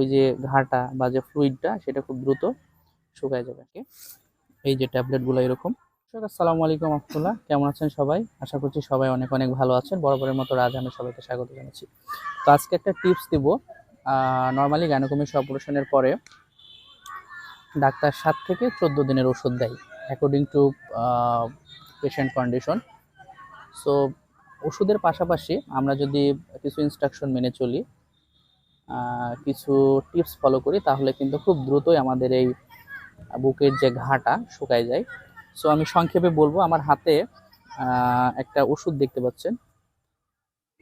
ওই যে ঘাটা বা যে ফ্লুইডটা সেটা খুব দ্রুত শুকায় যাবে? এই যে ট্যাবলেটগুলো এরকম। আসসালামু আলাইকুম, রহমতুল্লাহ। কেমন আছেন সবাই? আশা করছি সবাই অনেক অনেক ভালো আছেন। বরাবরের মতো রাজ আমি সবাইকে স্বাগত জানাচ্ছি। তো আজকে একটা টিপস দিব। নর্মালি গাইনোকমিক্স অপারেশনের পরে ডাক্তার সাত থেকে চোদ্দ দিনের ওষুধ দেয় according to patient condition so ওষুধের পাশাপাশি আমরা যদি কিছু ইনস্ট্রাকশন মেনে চলি কিছু টিপস ফলো করি, তাহলে কিন্তু খুব দ্রুতই আমাদের এই বুকের যে ঘাটা শুকায় যায়। সো আমি সংক্ষেপে বলব, আমার হাতে একটা ওষুধ দেখতে পাচ্ছেন।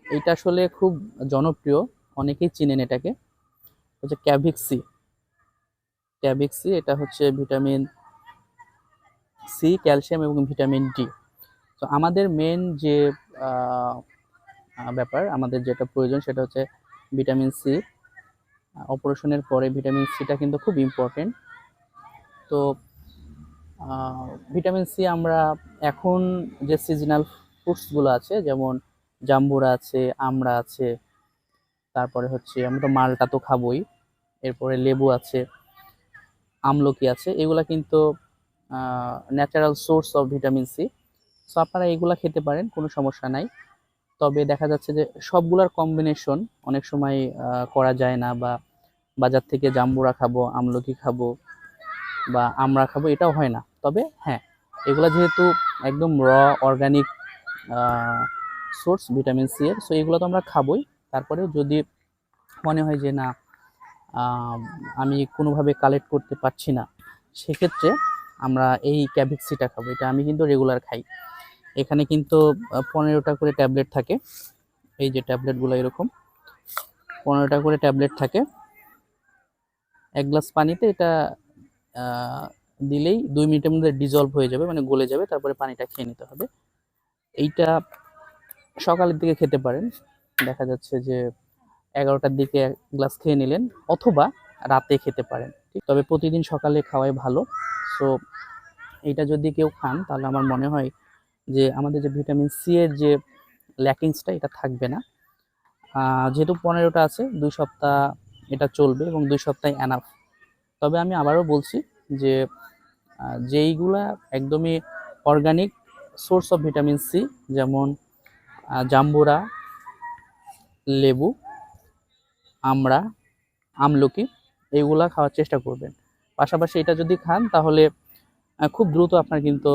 এটা আসলে খুব জনপ্রিয়, অনেকেই চিনেন এটাকে। হচ্ছে ক্যাভিক্সি। ক্যাভিক্সি, এটা হচ্ছে ভিটামিন সি, ক্যালসিয়াম এবং ভিটামিন ডি। তো আমাদের মেন যে ব্যাপার, আমাদের যেটা প্রয়োজন সেটা হচ্ছে ভিটামিন সি। অপারেশনের পরে ভিটামিন সিটা কিন্তু খুব ইম্পর্টেন্ট তো ভিটামিন সি আমরা এখন যে সিজনাল ফ্রুটসগুলো আছে, যেমন জাম্বুরা আছে, আমড়া আছে, তারপরে হচ্ছে আমরা তো মালটা তো খাবোই, এরপরে লেবু আছে, আমলকি আছে, এগুলা কিন্তু natural source of vitamin C so আপনারা এগুলা খেতে পারেন, কোনো সমস্যা নাই। তবে দেখা যাচ্ছে যে সবগুলার কম্বিনেশন অনেক সময় করা যায় না বা বাজার থেকে জাম্বুরা খাব, আমলকি খাব বা আমরা খাব, এটাও হয় না। তবে হ্যাঁ এগুলা যেহেতু একদম raw organic source vitamin C এর সো এগুলো তো আমরা খাবোই। তারপরেও যদি মনে হয় যে না আমি কোনোভাবে কালেক্ট করতে পারছি না, সেক্ষেত্রে আমরা এই ক্যাভিক্সিটা খাব। এটা আমি কিন্তু রেগুলার খাই। এখানে কিন্তু পনেরোটা করে ট্যাবলেট থাকে। এই যে ট্যাবলেটগুলো এরকম, পনেরোটা করে ট্যাবলেট থাকে। এক গ্লাস পানিতে এটা দিলেই দুই মিনিটের মধ্যে ডিজলভ হয়ে যাবে মানে গলে যাবে, তারপরে পানিটা খেয়ে নিতে হবে। এইটা সকালের দিকে খেতে পারেন। দেখা যাচ্ছে যে এগারোটার দিকে এক গ্লাস খেয়ে নিলেন, অথবা রাতে খেতে পারেন। ঠিক, তবে প্রতিদিন সকালে খাওয়াই ভালো। সো এটা যদি কেউ খান, তাহলে আমার মনে হয় যে আমাদের যে ভিটামিন সি এর যে ল্যাকিংসটা, এটা থাকবে না। যেহেতু পনেরোটা আছে, দুই সপ্তাহ এটা চলবে এবং দুই সপ্তাহে অ্যানাফ তবে আমি আবারও বলছি যে যেইগুলা একদমই organic source of vitamin C যেমন জাম্বুরা, লেবু, আমড়া, আমলকি এইগুলা খাওয়ার চেষ্টা করবেন। পাশাপাশি এটা যদি খান, তাহলে খুব দ্রুত আপনার কিন্তু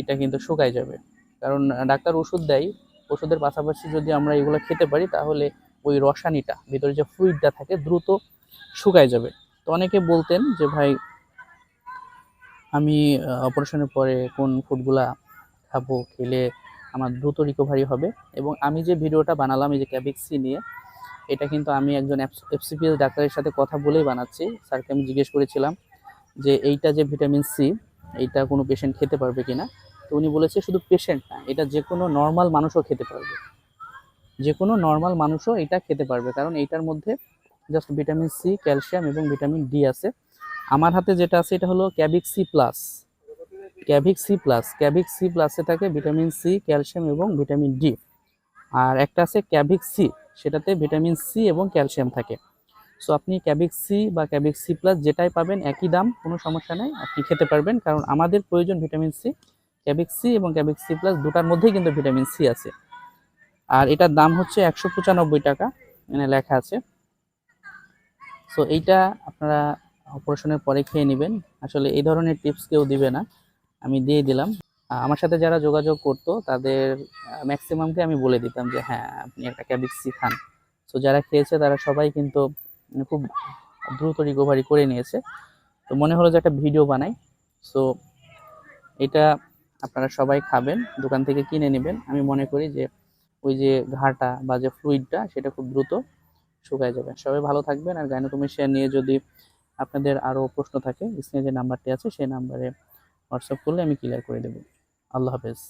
এটা কিন্তু শুকায় যাবে। কারণ ডাক্তার ওষুধ দেয়, ওষুধের পাশাপাশি যদি আমরা এগুলো খেতে পারি, তাহলে ওই রসানিটা ভিতরে যে ফ্লুইডটা থাকে, দ্রুত শুকায় যাবে। তো অনেকে বলতেন যে, ভাই, আমি অপারেশনের পরে কোন ফুডগুলা খাব, খেলে আমার দ্রুত রিকভারি হবে। এবং আমি যে ভিডিওটা বানালাম, এই যে ক্যাবিক্সি নিয়ে, এটা কিন্তু আমি একজন এফসিপিএস ডাক্তারের সাথে কথা বলেই বানাচ্ছি। স্যারকে আমি জিজ্ঞেস করেছিলাম যে, এইটা যে ভিটামিন সি এইটা কোনো পেশেন্ট খেতে পারবে কিনা? তো উনি বলেছে, শুধু পেশেন্ট না, এটা যে কোনো নর্মাল মানুষও খেতে পারবে। যে কোনো নর্মাল মানুষও এটা খেতে পারবে, কারণ এইটার মধ্যে জাস্ট ভিটামিন সি, ক্যালসিয়াম এবং ভিটামিন ডি আছে। আমার হাতে যেটা আছে এটা হলো ক্যাবিক C plus. Cavic C plus. Cavic C প্লাসে থাকে ভিটামিন সি, ক্যালসিয়াম এবং ভিটামিন ডি। আর একটা আছে ক্যাভিক সি, সেটাতে ভিটামিন সি এবং ক্যালসিয়াম থাকে। সো আপনি ক্যাভিক সি বা ক্যাভিক সি প্লাস যেটাই পাবেন, একই দাম, কোনো সমস্যা নেই, আপনি খেতে পারবেন। কারণ আমাদের প্রয়োজন ভিটামিন সি, ক্যাভিক সি এবং ক্যাভিক সি প্লাস দুটার মধ্যেই কিন্তু ভিটামিন সি আছে। আর এটার দাম হচ্ছে একশো পঁচানব্বই টাকা, এখানে লেখা আছে। সো এইটা আপনারা অপারেশনের পরে খেয়ে নেবেন। আসলে এই ধরনের টিপস কেউ দিবে না। আমি দিয়ে দিলাম। আমার সাথে যারা যোগাযোগ করতো, তাদের ম্যাক্সিমামকে আমি বলে দিতাম যে হ্যাঁ আপনি একটা ক্যাবিক্সি খান। সো যারা খেয়েছে, তারা সবাই কিন্তু খুব দ্রুত রিকভারি করে নিয়েছে। তো, মনে হলো যে একটা ভিডিও বানাই। সো এটা আপনারা সবাই খাবেন, দোকান থেকে কিনে নেবেন। আমি মনে করি যে, ওই যে ঘাটা বা যে ফ্লুইডটা সেটা খুব দ্রুত শুকায় যাবে। সবাই ভালো থাকবেন আর গাইনোকমিশিয়া নিয়ে যদি আপনাদের আরও প্রশ্ন থাকে, স্ক্রিনে যে নাম্বারটি আছে, সেই নাম্বারে হোয়াটসঅ্যাপ করলে আমি ক্লিয়ার করে দেবো। আল্লাহ হাফেজ।